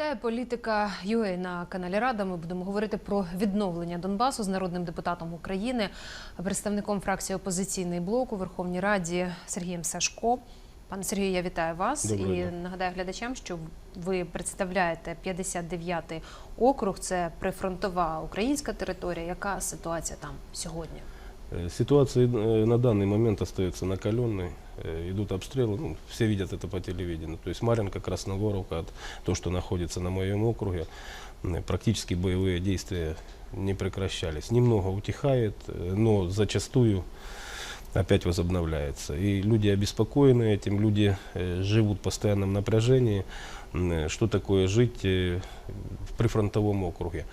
Вітаю політика ЮЕ на каналі Рада. Ми будемо говорити про відновлення Донбасу з народним депутатом України, представником фракції опозиційний блок у Верховній Раді Сергієм Сашко. Пане Сергію, я вітаю вас Доброго і нагадаю глядачам, що ви представляєте 59-й округ. Це прифронтова українська територія. Яка ситуація там сьогодні? Э, Ситуация э, на данный момент остается накаленной. Э, Идут обстрелы, ну, все видят это по телевидению. То есть Маринка, Красногоровка, то, что находится на моем округе, практически боевые действия не прекращались. Немного утихает, но зачастую опять возобновляется. И люди обеспокоены этим, люди живут в постоянном напряжении. Что такое жить в прифронтовом округе?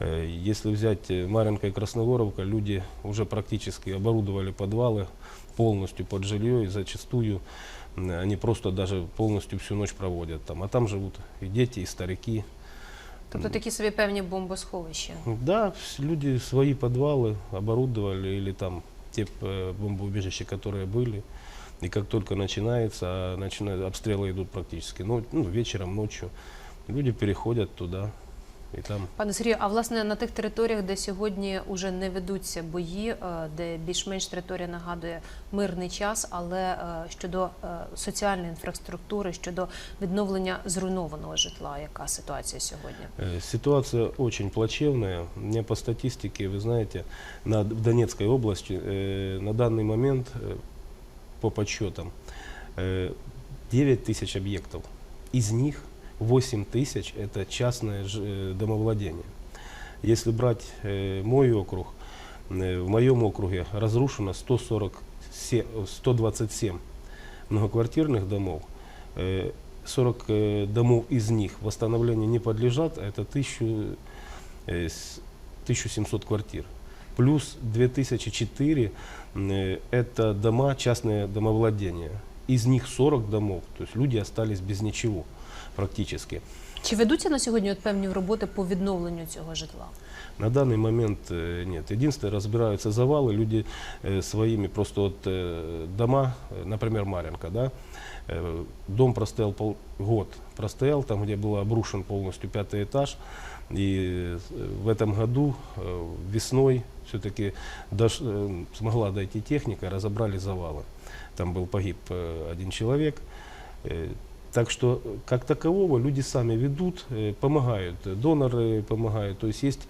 Э, Если взять э, Маринка и Красногоровка, люди уже практически оборудовали подвалы полностью под жилье и зачастую м, они просто даже полностью всю ночь проводят там. А там живут и дети, и старики. Тобто такі собі певні бомбосховища. Да, вс- люди свои подвалы оборудовали или там те э, бомбоубежища, которые были. И как только начинается, а начинают, обстрелы идут практически ну, ну, вечером, ночью, люди переходят туда и там Пане Сергію, а власне на тих територіях, де сьогодні вже не ведуться бої, е, де більш-менш територія нагадує мирний час, але е, щодо е, соціальної інфраструктури, щодо відновлення зруйнованого житла, яка ситуація сьогодні? Э, Ситуация очень плачевная. Мне по статистике, вы знаете, на, в Донецкой области э, на данный момент э, по подсчетам э, 9 тысяч объектов. Из них 8 тысяч это частное э, домовладение. Если брать э, мой округ, э, в моем округе разрушено 147, э, 127 многоквартирных домов. Э, 40 э, домов из них восстановлению не подлежат, а это 1000, э, с- 1700 квартир. Плюс 2004 э, это дома, частное домовладение. Из них 40 домов, то есть люди остались без ничего практически. Чи ведуться на сьогодні от певні роботи по відновленню цього житла? На данный момент э, нет. Единственное, разбираются завалы, люди э, своими просто вот э, дома, э, например, Маренко, да, э, дом простоял пол, год, простоял там, где был обрушен полностью пятый этаж, и э, в этом году э, весной все-таки смогла дойти техника, разобрали завалы. Там был погиб э, один человек. Э, Так что, э, как такового, люди сами ведут, э, помогают, э, доноры помогают. То есть есть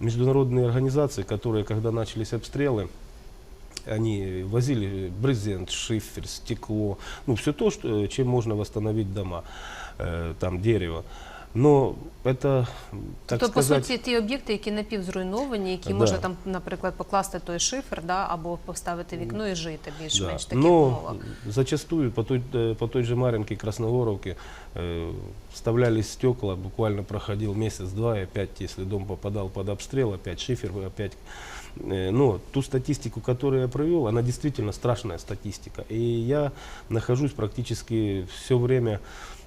международные организации, которые, когда начались обстрелы, они возили брезент, шифер, стекло, ну все то, что, э, чем можно восстановить дома, э, там дерево. Но это, так тобто, сказать, по суті, ті об'єкти, які напівзруйновані, які Да. можна там, наприклад, покласти той шифер, да, або поставити вікно і жити більш-менш в таких Но умовах. зачастую по той, э, по той же Маринке и Красногоровке э, вставлялись стекла, буквально проходил месяц-два, и опять, если дом попадал под обстрел, опять шифер, опять... э, Но ту статистику, которую я провел, она действительно страшная статистика. И я нахожусь практически все время, м,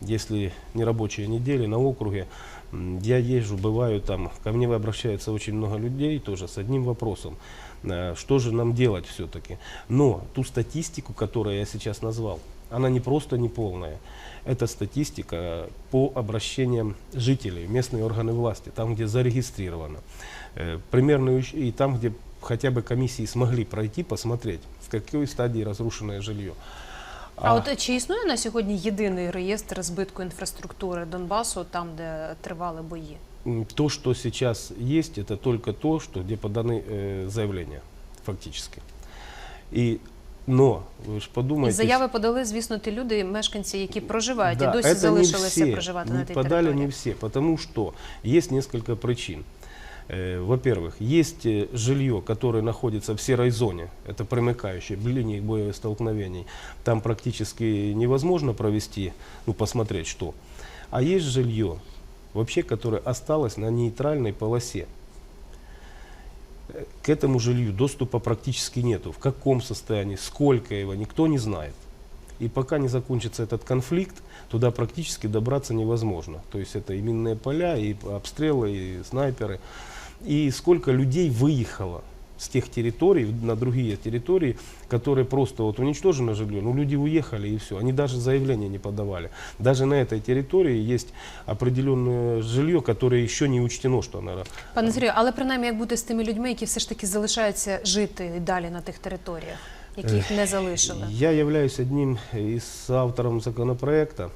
если не рабочие недели, на округе. Я езжу, бываю там, ко мне обращается очень много людей тоже с одним вопросом. Э, Что же нам делать все-таки? Но ту статистику, которую я сейчас назвал, она не просто неполная. Это статистика по обращениям жителей, местные органы власти, там, где зарегистрировано. Э, Примерно и там, где хотя бы комиссии смогли пройти, посмотреть, в какой стадии разрушенное жилье. А от чи існує на сьогодні єдиний реєстр збитку інфраструктури Донбасу, там, де тривали бої? М, То, что сейчас есть, это только то, что где поданы э, заявления, фактически. И, но, вы же І подумайте... заяви подали, звісно, ті люди, мешканці, які проживають Да, і досі это не залишилися все, проживати не на тій подали території. не все, потому что есть несколько причин. Э, Во-первых, есть э, жилье, которое находится в серой зоне, это примыкающее, в линии боевых столкновений. Там практически невозможно провести, ну, посмотреть что. А есть жилье, вообще, которое осталось на нейтральной полосе. К этому жилью доступа практически нету. В каком состоянии, сколько его, никто не знает. И пока не закончится этот конфликт, туда практически добраться невозможно. То есть это и минные поля, и обстрелы, и снайперы. И сколько людей выехало с тех территорий на другие территории, которые просто вот уничтожено жилье, ну люди уехали и все, они даже заявления не подавали. Даже на этой территории есть определенное жилье, которое еще не учтено, что оно Пане Сергію, але принаймні як бути з тими людьми, які все ж таки залишаються жити і далі на тих територіях, які їх не залишили? Я являюсь одним из авторов законопроекта э,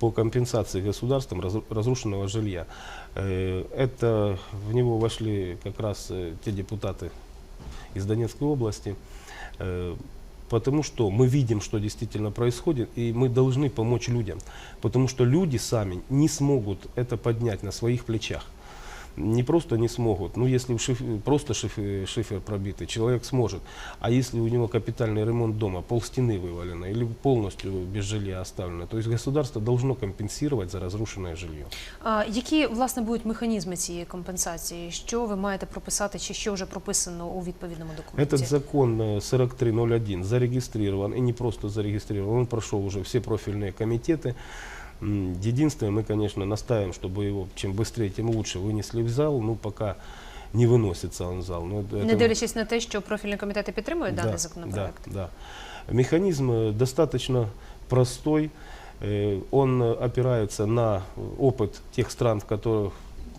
по компенсации государством раз- разрушенного жилья. Э, Это в него вошли как раз э, те депутаты из Донецкой области, э, потому что мы видим, что действительно происходит, и мы должны помочь людям, потому что люди сами не смогут это поднять на своих плечах. Не просто не смогут, ну если шиф- просто шиф- шифер пробитый, человек сможет. А если у него капитальный ремонт дома, пол стены вывалено или полностью без жилья оставлено, то есть государство должно компенсировать за разрушенное жилье. А, які власне будуть механізми цієї компенсації? Що ви маєте прописати, чи що вже прописано у відповідному документі? Этот закон э, 4301 зарегистрирован, и не просто зарегистрирован, он прошел уже все профильные комитеты. М, Единственное, мы, конечно, настаиваем, чтобы его чем быстрее, тем лучше вынесли в зал, ну, пока не выносится он в зал. Но это- Не дивлячись на те, що профільні комітети підтримують даний законопроект. Да, да. Механизм э, достаточно простой. Э, Он э, опирается на опыт тех стран, в которых,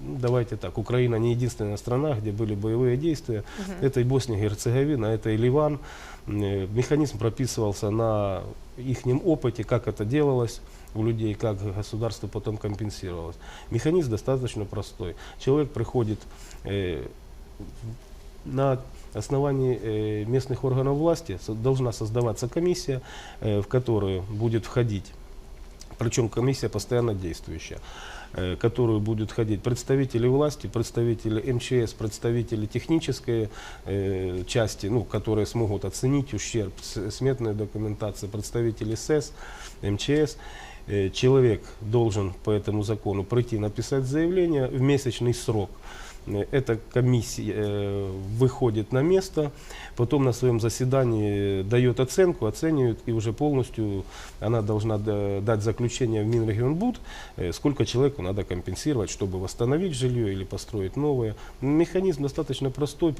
ну, давайте так, Украина не единственная страна, где были боевые действия. Это и Босния и Герцеговина, это и Ливан. Э, Механизм прописывался на их опыте, как это делалось У людей, как государство потом компенсировалось. Механизм достаточно простой. Человек приходит э, на основании э, местных органов власти должна создаваться комиссия, э, в которую будет входить, причем комиссия постоянно действующая, э, которую будут входить представители власти, представители МЧС, представители технической части, ну, которые смогут оценить ущерб, с- сметная документация, представители СЭС, МЧС. Э, Человек должен по этому закону прийти написать заявление в месячный срок. Э, Эта комиссия э, выходит на место, потом на своем заседании дает оценку, оценивает, и уже полностью она должна да- дать заключение в Минрегионбуд, сколько человеку надо компенсировать, чтобы восстановить жилье или построить новое. Механизм достаточно простой.